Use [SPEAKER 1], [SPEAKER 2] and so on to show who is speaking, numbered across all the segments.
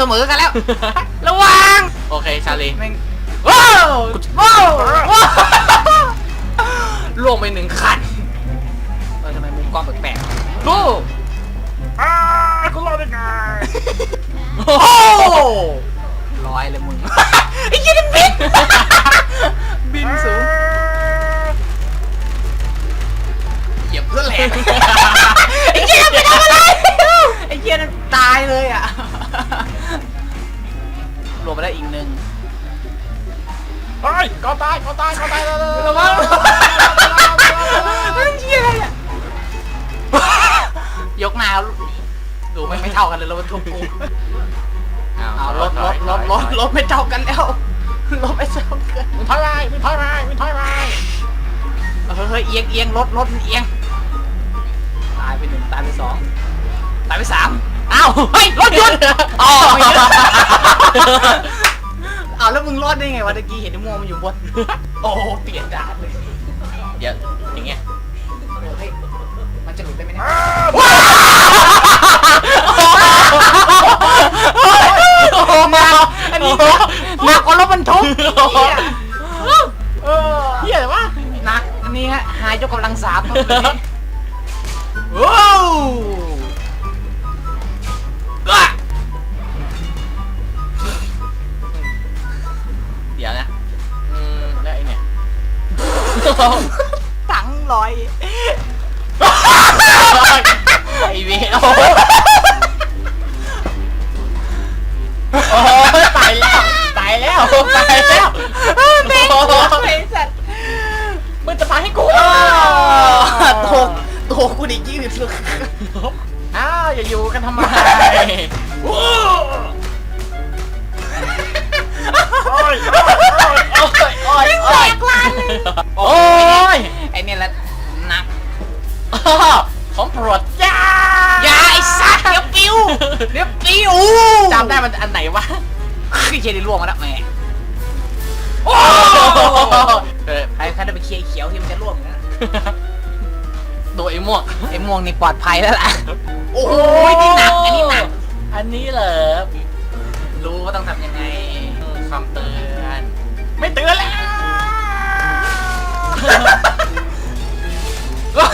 [SPEAKER 1] สมอกันแล้ว ระวัง
[SPEAKER 2] โอเค ชาลี
[SPEAKER 1] แม่งว้าวว้าวว้าวล่วงไปหนึ่งคันเออทำไมมุมกล้องแปลกๆดู
[SPEAKER 2] อ้าคุณรอดได้ไง
[SPEAKER 1] โอ้โหร้อยเลยมึงไอ้ยี่นี่บินบินสูงเหยียบเพื่อแหลกไอ้เหี้ยไปทำอะไรไอ้เหี้ยนั่นตายเลยอะ รวมไปได้อีกหนึ่ง
[SPEAKER 2] เฮ้ยก็ตายก็ตายก็ตายแล้ว
[SPEAKER 1] ระวังมันเหี้ยอะไรอะยกหน้าดูไม่ไม่เท่ากันเลยรถบรรทุกกูเอารถรถรถรถรถไม่เท่ากันแล้วรถไม่เท่ากัน
[SPEAKER 2] มึงถอยไปมึงถอยไปมึงถอยไป
[SPEAKER 1] เฮ้ยเอียงเอียงรถรถมันเอียงตายไปหนึ่งตายไปสองตายไปสาม อ้าวเฮ้ยรถหยุดอ๋อไม่หยุดอ้าวแล้วมึงรอดได้ไงวะตะกี้เห็นไอ้ม่วงมันอยู่บน โอ้เปลี่ยนด่านเลย
[SPEAKER 2] เดี๋ยวอย่างเงี้ย
[SPEAKER 1] เฮ้ยมันจะหลุดได้ไหมเนี่ยโอ้โหมาอันนี้หนักกว่ารถบรรทุก
[SPEAKER 2] เออเฮียอะไรวะ
[SPEAKER 1] หนักอันนี้ฮะหายยกกำลังสามครับวันนี้ ว้าว ตังลอย
[SPEAKER 2] ไอเวโอ้โหโอ้โหตายแล้ว ตายแล้ว ตายแล้ว
[SPEAKER 1] แม่งไอ้สัตว์
[SPEAKER 2] มึงจะตายให้กู
[SPEAKER 1] โตโตกูดิยืดสุด
[SPEAKER 2] อ้าวอย่าอยู่กันทำไมโอ้ยโอ้ยโอ้ยโอ้ยโอ้ยโอ้ ของโปรดจ้า
[SPEAKER 1] อย่าไอ้สัตว์เดี๋ยวปิวเดี๋ยวปิว
[SPEAKER 2] จำได้มันอันไหนวะ
[SPEAKER 1] คือเจได้ล่วงมาแล้วแหม่โอ้
[SPEAKER 2] เออ
[SPEAKER 1] ใครใครได้ไปเคลียร์ไอ้เขียวที่มันจะล่วงนะ
[SPEAKER 2] ตัวไอ้ม่วง
[SPEAKER 1] ไอ้ม่วงนี่ปลอดภัยแล้วล่ะโอ้ยนี่หนักอันนี้หนัก
[SPEAKER 2] อันนี้เหรอ
[SPEAKER 1] รู้ว่าต้องทำยังไง
[SPEAKER 2] คำเตือนไม่เตือนแล้ว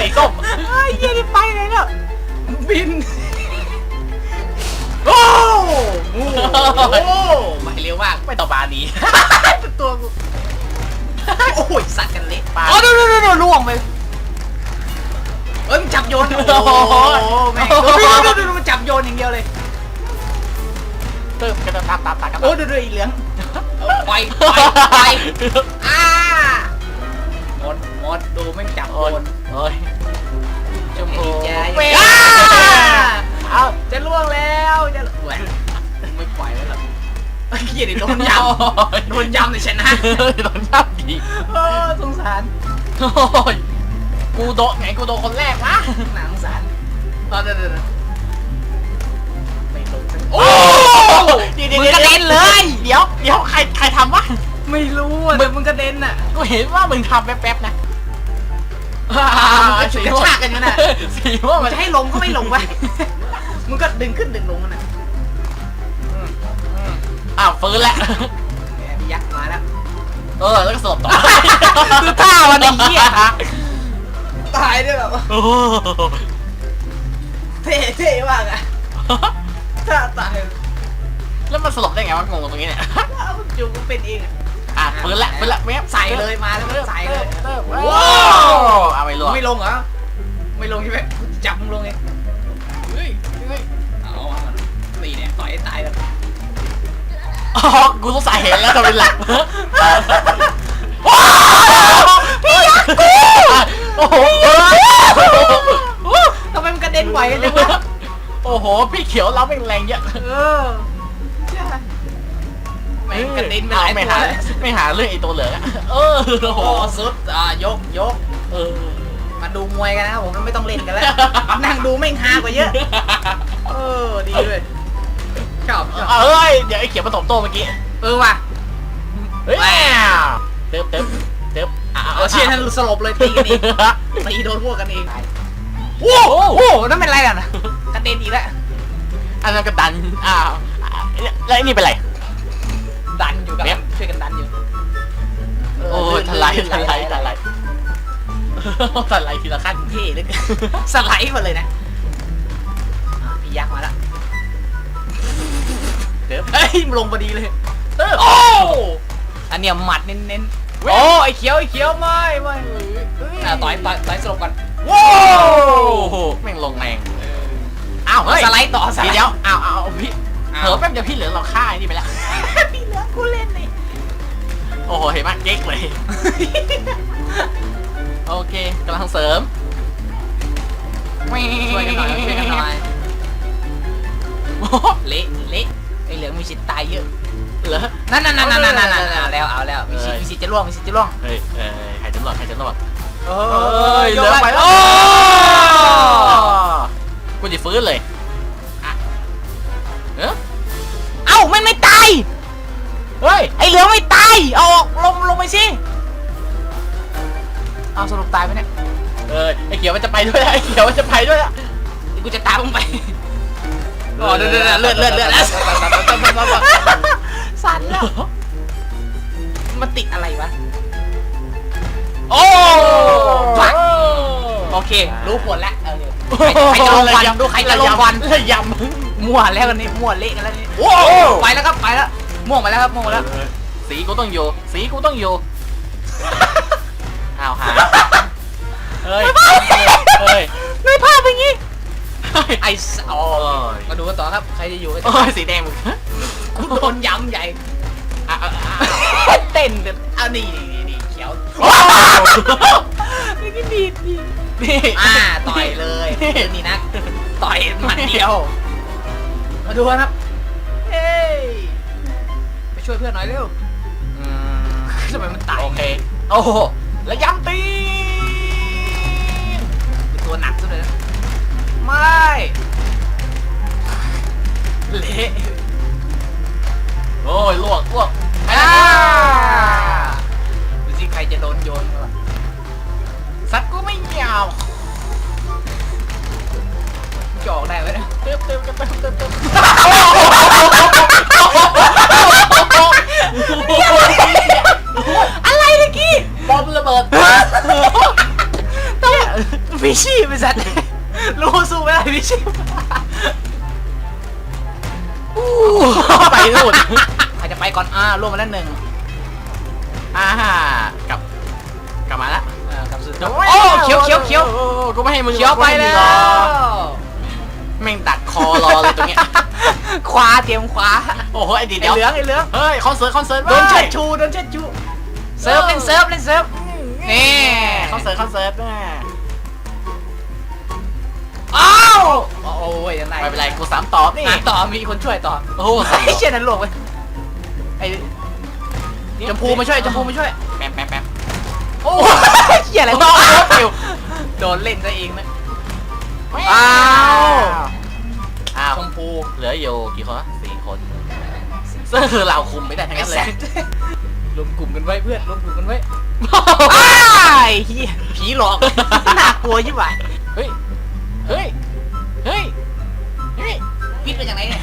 [SPEAKER 2] สีส้ม
[SPEAKER 1] ไอ้เหี้ยนี่ไปไหนแล้วบิน โอ้โหโอ้ไปเร็วมาก
[SPEAKER 2] ไม่ต่อบาดี
[SPEAKER 1] ตัวกูโอ้ยสัตว์กันเละ
[SPEAKER 2] ปลา
[SPEAKER 1] อ๋อดูดูดูดูล่วงไปเอ้ยมันจับโยนโอ้โหแม่งดูดูดูดูมันจับโยนอย่างเดียวเลย
[SPEAKER 2] เติมกันตามตามตามกัน
[SPEAKER 1] โอ้ดูดูอีเหลืองปล่อยปล่อยปล่อยอ่าห มดหมดดูแม่งจับโย
[SPEAKER 2] โอ้ย
[SPEAKER 1] น
[SPEAKER 2] โอ้ยชม
[SPEAKER 1] ไอ้
[SPEAKER 2] พู
[SPEAKER 1] ดีใจ
[SPEAKER 2] เว้ย
[SPEAKER 1] อ่า
[SPEAKER 2] เอา
[SPEAKER 1] จะล่วงแล้วจะแหวนไม่ปล่อยแล้วหรอไอ้เหี้ยเดี๋ยวโดนยำโดนยำเลยชนะ
[SPEAKER 2] โดนยับดี
[SPEAKER 1] เออสงสาร
[SPEAKER 2] โอ้ยกูโดนไงกูโดนคนแรกวะ
[SPEAKER 1] หนังสงสารตอนเดินไม่ลงสัก
[SPEAKER 2] โอ้
[SPEAKER 1] มึงกระเด็นเลย
[SPEAKER 2] เดี๋ยวเดี๋ยวใครใครทำวะ
[SPEAKER 1] ไม่รู้อะมึงมึงกระเด็นอะ
[SPEAKER 2] กูเห็นว่ามึงทำแป๊บๆนะ
[SPEAKER 1] มึงก็ฉุดกระชากกันอยู่น่ะ
[SPEAKER 2] สีม่วง
[SPEAKER 1] มั
[SPEAKER 2] มันน
[SPEAKER 1] จะให้ลงก็ไม่ลงไปมึงก็ดึงขึ้นดึงลงกันน่ะ
[SPEAKER 2] อ้าวฟื้นแล้ว
[SPEAKER 1] แหมพี่ยักษ์มาแล้ว
[SPEAKER 2] เออ แล้วก็สลบต่อ
[SPEAKER 1] คือท่ามันไอ้เหี้ย ตายด้วยแบบว่า
[SPEAKER 2] โอ้โห
[SPEAKER 1] เท่เท่มากอะท่าตาย
[SPEAKER 2] แล้วมันสลบได้ไงวะงงตรงนี้เนี่ย
[SPEAKER 1] เอามันอยู่มันเป็นเองอะ
[SPEAKER 2] อะฟื้นแล้วฟื้นแล้วแม่
[SPEAKER 1] ใส่เลยมาแล้วใส่เลย
[SPEAKER 2] ว้า
[SPEAKER 1] ว้าว
[SPEAKER 2] เอาไปลวก
[SPEAKER 1] ไม่ลงเหรอไม่ลงใช่ไหมจับมึงลงเองเฮ้ยเฮ้ยเอาอะตีเนี่ยต่อยให้ตายกัน
[SPEAKER 2] อ๋อกูต้องใส่เห็นแล้วจะเป็นหลัก
[SPEAKER 1] พี่ยักษ์กู
[SPEAKER 2] โอ้โห
[SPEAKER 1] ทำไมมันกระเด็นไหวกันจังวะ
[SPEAKER 2] โอ้โห พี่เขียวเราเป็นแรงเยอะ
[SPEAKER 1] เออใช่แม่งกระเด็นไปหลาย
[SPEAKER 2] ไม่
[SPEAKER 1] ตัว
[SPEAKER 2] หา
[SPEAKER 1] เลย
[SPEAKER 2] ไม่หาเรื่องไอ้ตัวเหลืองอะเออโอ้โห
[SPEAKER 1] โอ้สุดอ่ายกยก
[SPEAKER 2] เออ
[SPEAKER 1] มาดูมวยกันนะครับผมไม่ต้องเล่นกันแล้ว นั่งดูแม่งฮากว่าเยอะ เออดีเลยชอบชอบ
[SPEAKER 2] เอ้ย เดี๋ยวไอ้เขียวมาตบโต้เมื่อกี้
[SPEAKER 1] เออว่ะ
[SPEAKER 2] เฮ้ยเติบเติบเติบ
[SPEAKER 1] เอาเชียร์ท่านสลบเลยตีกันเองตีโดนพวกกันเองโอ้โหโอ้โหนั่นเป็นไรล่ะนะกระเด็นอีกแล้ว
[SPEAKER 2] อันนั้นก็ดันอ้าวอะแล้วไอ้นี่เป็นไร อ้ยทลายทลายทลายทลายทีละขั้น
[SPEAKER 1] เท่เหลยสไลด์มาเลยนะอะพี่ยักษ์มาแล้ว
[SPEAKER 2] เดี๋ยว
[SPEAKER 1] เฮ้ยลงพอดีเลย
[SPEAKER 2] เออ
[SPEAKER 1] โอ้อันเนี้ยหมัดเน้นๆ
[SPEAKER 2] เว้ย
[SPEAKER 1] โอ้ไอ้เขียวไอ้เขียวไม่ไม่อะต่อยต่อยต่อยสลบก่อน
[SPEAKER 2] ว้าวแม่งลงแรงอ้าวเฮ้ย
[SPEAKER 1] สไลด์ต่อสไลด์
[SPEAKER 2] เดี๋ยวอ้าวอ้าวพี่
[SPEAKER 1] อ้าว
[SPEAKER 2] เผลอแป๊บเดียวพี่เหลือเราฆ่าไอ้นี่ไปแล้ว
[SPEAKER 1] พี่เหลือกูเล่นนี่
[SPEAKER 2] โอ้โห เห็นไหมเก๊กเลย โอเคกำลังเสริม
[SPEAKER 1] ช่วยกันหน่อยช่วยกันหน่อย
[SPEAKER 2] โอ้โห
[SPEAKER 1] เละเละไอ้เหลืองมีสิทธิ์ตายเยอะ
[SPEAKER 2] เหรอ
[SPEAKER 1] นั่นนั่นนั่นนั่นนั่นนั่นเอาแล้วเอาแล้วมีสิท
[SPEAKER 2] เอ้
[SPEAKER 1] ธิ์
[SPEAKER 2] ย
[SPEAKER 1] มีสิทธิ์จะล่วงมีสิทธิ์จะล่วง
[SPEAKER 2] เฮ้ยเอ้ยใครจะรอดใครจะรอด
[SPEAKER 1] เอ
[SPEAKER 2] ยเหลือไปแล้ว
[SPEAKER 1] โอ้
[SPEAKER 2] กูจะฟื้นเลยอะเอ้อ
[SPEAKER 1] เอ้ามันไม่ตาย
[SPEAKER 2] เฮ้ย
[SPEAKER 1] ไอ้เหลืองไม่ตาย เอาออกลงลงไปสิ เอาสรุปตายไหมเนี่ย
[SPEAKER 2] เอ้ยไอ้เขียวมันจะไปด้วยแล้วไอ้เขียวมันจะไปด้วยแล้ว
[SPEAKER 1] เดี๋ยวกูจะตามมึงไปอ๋อเดือดเดือดเลือดเลือดเลือดแล้วสั่นแล้ว มันติดอะไรวะ โอ้ปักโอเค รู้ผลแล้วเออใครจะลงควันดูใครจะลงควัน
[SPEAKER 2] ระย
[SPEAKER 1] มั่วแล้วกันนี่มั่วเละกันแล้วนี่ำ
[SPEAKER 2] โอ้
[SPEAKER 1] ไปแล้วครับไปแล้ว ม่วงไปแล้วครับม่วงไปแล้ว
[SPEAKER 2] สีกูต้องอยู่ สีกูต้องอยู่ อ้าวหาเฮ้ย เฮ้ย
[SPEAKER 1] ไม่พลาดไปงี้
[SPEAKER 2] เฮ้ย
[SPEAKER 1] ไอ้สโอ้
[SPEAKER 2] โอ้ย
[SPEAKER 1] มาดูกันต่อครับ ใครจะอยู่กัน
[SPEAKER 2] โอ้ยสีแดงมึง
[SPEAKER 1] กูโดนย้ำใหญ่
[SPEAKER 2] อะอะอะ
[SPEAKER 1] เต้นกันเอานี่นี่นี่เขียว
[SPEAKER 2] ว้าว
[SPEAKER 1] นี่ก็ดีดี
[SPEAKER 2] นี่
[SPEAKER 1] อ่าต่อยเลยนี่นะต่อยหมัดเดียว มาดูกันครับเฮ้ยไป ช่วยเพื่อนหน่อยเร็ว
[SPEAKER 2] อืม
[SPEAKER 1] ทำไมมันตาย
[SPEAKER 2] โอเค โอ้โหแล้วย้ำตีน
[SPEAKER 1] เป็นตัวหนักซะเลยนะไม่เละ
[SPEAKER 2] โอ้ยลวกลวก
[SPEAKER 1] อ่าดูสิใครจะโดนโยนก่อน
[SPEAKER 2] สัตว์กูไม่ยาว
[SPEAKER 1] จะออกได้ไหมเนี่ย
[SPEAKER 2] เติมเติมเติมเติมเติมา
[SPEAKER 1] ร่วมมาแล้วหนึ่ง
[SPEAKER 2] อ่ากลับกลับมาละ
[SPEAKER 1] อ่ากลับสู่โอ้เขียวเขียวเขียว
[SPEAKER 2] โอ้กูไม่ให้มึง
[SPEAKER 1] เขียวไปแล้ว
[SPEAKER 2] แม่งดักคอรอเลยตรงเนี้ย
[SPEAKER 1] ขวาเตรียมขวา
[SPEAKER 2] โอ้โหไอ้ดี
[SPEAKER 1] ไอ้
[SPEAKER 2] เดี๋ยว
[SPEAKER 1] เหลืองไอ้เหลือง
[SPEAKER 2] เฮ้ยคอนเสิร์ตคอนเสิร์ต
[SPEAKER 1] โดนเชิดชูโดนเชิดชูเซิร์ฟเล่นเซิร์ฟเล่นเซิร์ฟนี่
[SPEAKER 2] คอนเสิร์ตคอนเสิร์ตแม่
[SPEAKER 1] อ้าวโอ้ยยังไง
[SPEAKER 2] ไม่เป็นไรกูสามตอบนี่
[SPEAKER 1] อะต่อมีคนช่วยต่อ
[SPEAKER 2] โอ้โหสาม
[SPEAKER 1] ไอ้เชี่ยนั้นลงไป ไอ้จมพูมาช่วยจมพูมาช่วย
[SPEAKER 2] แป๊บแป๊บแป๊บ
[SPEAKER 1] โอ้ยเชี่ยอะไร
[SPEAKER 2] โอ้
[SPEAKER 1] วะ
[SPEAKER 2] โหฟิว
[SPEAKER 1] โดนเล่นซะเองนะ
[SPEAKER 2] อ้า
[SPEAKER 1] อ้าว
[SPEAKER 2] วอ้าว
[SPEAKER 1] ชมพู
[SPEAKER 2] เหลืออยู่กี่คนวะสี่คนซึ่งคือเราคุมไม่ได้ทั้ง
[SPEAKER 1] ไอ้
[SPEAKER 2] นั้นเล
[SPEAKER 1] แซ
[SPEAKER 2] ย
[SPEAKER 1] ดรวมกลุ่มกันไว้เพื่อนรวมกลุ่มกันไว้อ้ายเฮียผีหลอกน่ากลัวยิ่งกว่า
[SPEAKER 2] เฮ้ยเฮ้ยเฮ้ยเฮ้ย
[SPEAKER 1] พิษเป็นอย่างไรเนี่ย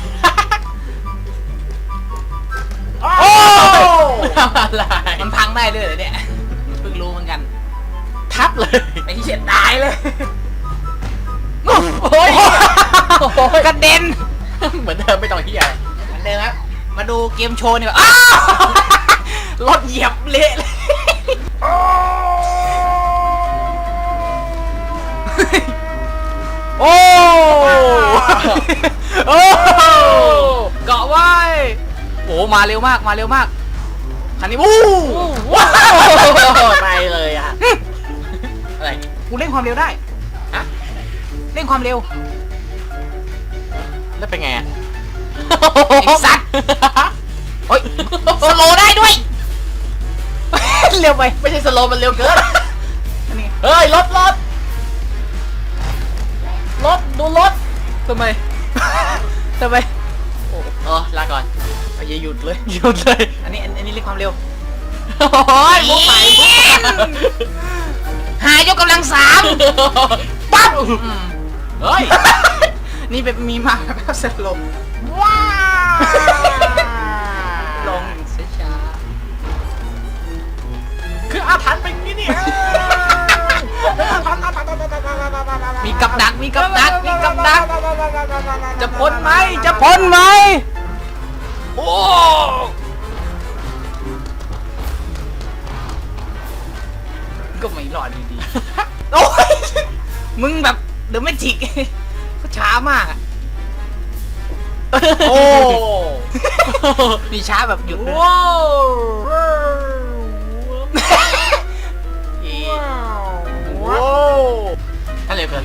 [SPEAKER 2] อะไร
[SPEAKER 1] มันพังได้ด้วยเหรอเนี่ยเพิ่งรู้เหมือนกัน
[SPEAKER 2] ทับเลย
[SPEAKER 1] ไอ้เชี่ยตายเลย
[SPEAKER 2] โอ้ยโอ้ย
[SPEAKER 1] กระเด็น
[SPEAKER 2] เหมือนเดิมไม่ต้องเฮียอะไร
[SPEAKER 1] เหมือนเดิมครับมาดูเกมโชว์นี่ว่าอ้าวรถเหยียบเละเลยโอ้โอ้เกาะไว้โอ้มาเร็วมากมาเร็วมาก คันนี้วู้
[SPEAKER 2] ว้าวไปเลยอะ อะไร
[SPEAKER 1] กูเร่งความเร็วได้
[SPEAKER 2] ฮะ
[SPEAKER 1] เร่งความเร็ว
[SPEAKER 2] แล้วเป็นไงอะ
[SPEAKER 1] ไอ้สัตว์ โอ้ยสโลว์ได้ด้วย เร็วไป
[SPEAKER 2] ไม่ใช่สโลว์มันเร็วเกิน
[SPEAKER 1] อันนี้
[SPEAKER 2] เฮ้ยรถรถรถดูรถ
[SPEAKER 1] ทำไม ทำไม
[SPEAKER 2] เออลาก่อน
[SPEAKER 1] อย่าหยุดเลย
[SPEAKER 2] หยุดเลย
[SPEAKER 1] อันนี้อันอันนี้เร่งความเร็ว
[SPEAKER 2] โอ้ยมุกใหม่มุกใหม่
[SPEAKER 1] หายกกำลังสามปั๊บอืม
[SPEAKER 2] เฮ้ย
[SPEAKER 1] นี่เป็นมีมาแบบสลบ
[SPEAKER 2] ว้า
[SPEAKER 1] ลงช้า
[SPEAKER 2] คืออาถรรพ์เป็นอย่างนี้นี่เอง
[SPEAKER 1] ๆมีกับดักมีกับดักมีกับดัก จะพ้นไหมจะพ้นไหม
[SPEAKER 2] โอ้
[SPEAKER 1] ก็ไม่รอดอยู่ดีโอ้ยมึงแบบเดี๋ยวไม่จิกก็ช้ามากอะ
[SPEAKER 2] โอ้
[SPEAKER 1] มีช้าแบบหยุดเลย
[SPEAKER 2] ว้าว
[SPEAKER 1] อี
[SPEAKER 2] ว้าวถ้าเร็วเกิน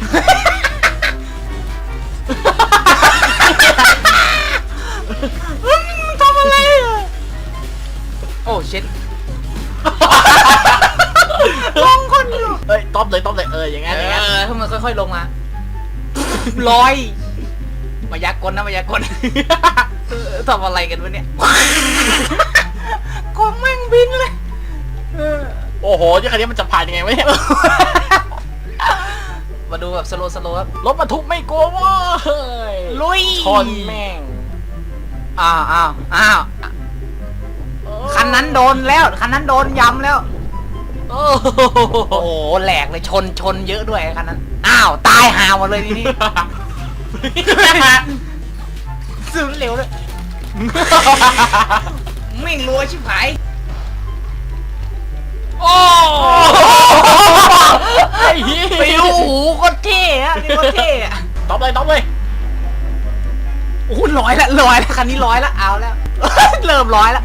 [SPEAKER 1] ค่อยๆลงมาลอยมายากลนะมายากลเออทำอะไรกันวะเนี่ยกองแม่งบินเลยเออ
[SPEAKER 2] โอ้โหที่คันนี้มันจะผ่านยังไงวะเนี่ย
[SPEAKER 1] มาดูแบบสโลว์สโลว์ครับ
[SPEAKER 2] รถบรรทุกไม่กลัวเว้ย
[SPEAKER 1] ลุย
[SPEAKER 2] ชนแม่ง
[SPEAKER 1] อ้าวอ้าวอ้าวคันนั้นโดนแล้วคันนั้นโดนยำแล้ว
[SPEAKER 2] โอ้
[SPEAKER 1] โอ้โหแหลกเลยชนชนเยอะด้วยคันนั้น อ้าว ตายหาหมดเลยทีนี้ซื้อเร็วเลยไม่งรวยชิบหาย โอ้
[SPEAKER 2] ไอ้เหี้ย
[SPEAKER 1] ปิวหูโคตรเท่อะนี่โคตรเท่อะ
[SPEAKER 2] ต้อมเลยต้อมเลย
[SPEAKER 1] โอ้โหร้อยละร้อยละคันนี้ร้อยละเอาแล้ว เริ่มร้อยละ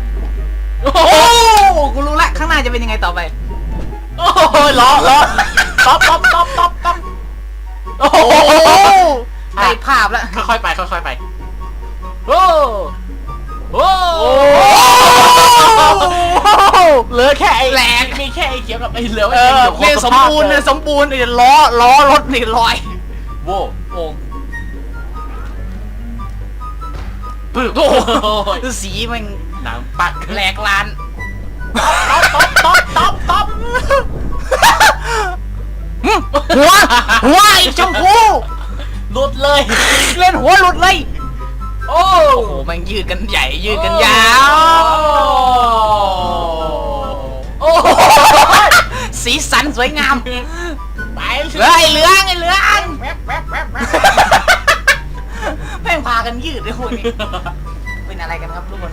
[SPEAKER 2] โอ้
[SPEAKER 1] โอ้กูรู้ละข้างหน้าจะเป็นยังไงต่อไป
[SPEAKER 2] โหล้อล้อต๊อปต๊อปต๊อปต๊อปต๊อปโอ้โห
[SPEAKER 1] ได้ภาพแล้ว
[SPEAKER 2] ค่อยๆไปค่อยๆไปโอ้โอ้เหลือแค่ไอ้
[SPEAKER 1] แหลก
[SPEAKER 2] มีแค่ไอ้เขียวกับไอ้เหลือ
[SPEAKER 1] เอ
[SPEAKER 2] ไอ้
[SPEAKER 1] อ
[SPEAKER 2] เขียว
[SPEAKER 1] เนี่ยสมบูรณ์เนี่ยสมบูรณ์เนี่ยล้อล้อรถนี่ลอย
[SPEAKER 2] โว้
[SPEAKER 1] โอ้
[SPEAKER 2] ปึ๊บ
[SPEAKER 1] โห
[SPEAKER 2] โอ้ย
[SPEAKER 1] สีมัน
[SPEAKER 2] หนังปัก
[SPEAKER 1] แหลกลาน
[SPEAKER 2] ต๊อปต๊อปต๊อปต๊อป
[SPEAKER 1] หึหัวหัวไอ้ชมพู
[SPEAKER 2] หลุดเลย
[SPEAKER 1] เล่นหัวหลุดเลย
[SPEAKER 2] โอ้
[SPEAKER 1] โหมันยืดกันใหญ่ยืดกันยาว
[SPEAKER 2] โอ้โห
[SPEAKER 1] สีสันสวยงาม
[SPEAKER 2] ไป
[SPEAKER 1] เลือไอ้เหลืองไอ้เหลือง
[SPEAKER 2] แวบแวบแวบแวบ
[SPEAKER 1] แม่งพากันยืดเลยพวกนี้เป็นอะไรกันครับทุกคน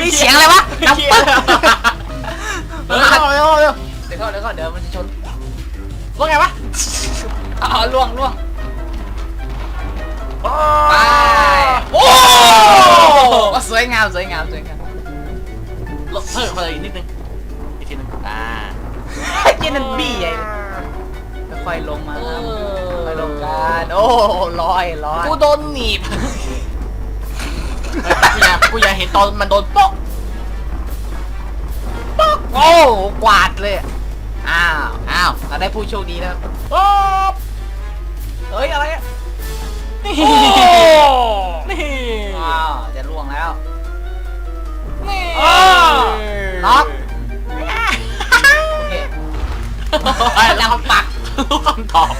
[SPEAKER 1] นี่เสียงอะไรวะน้ำปึ๊ก
[SPEAKER 2] เออเร็วเร็ว
[SPEAKER 1] เดี๋ยวก่อนเดี๋ยวก่อนเดี๋ยวมันจะชน
[SPEAKER 2] ว่าไงวะ
[SPEAKER 1] อ๋อล่วงล่วง
[SPEAKER 2] โอ้
[SPEAKER 1] ไปโอ้สวยงามสวยงามสวยงาม
[SPEAKER 2] ลดเพิ่มมาอีกนิดนึงอีกทีนึงอ่า
[SPEAKER 1] เจนันบี้ใหญ่เลยค่อยๆลงมาครับค่อยๆลงกันโอ้ลอยลอย
[SPEAKER 2] กูโดนหนีบ กูอยากกูอยากเห็นตอนมันโดนโป๊ก
[SPEAKER 1] โอ้กวาดเลยอะอ้าวอ้าวเราได้ผู้โชคดีแล้ว
[SPEAKER 2] โอ๊บ
[SPEAKER 1] เฮ้ยอะไรอะ
[SPEAKER 2] นี่
[SPEAKER 1] โอ้
[SPEAKER 2] นี่
[SPEAKER 1] อ้าวจะล่วงแล้ว
[SPEAKER 2] นี่
[SPEAKER 1] อ้าวล็อกโอเค
[SPEAKER 2] แล้วคำปักรู้คำตอบ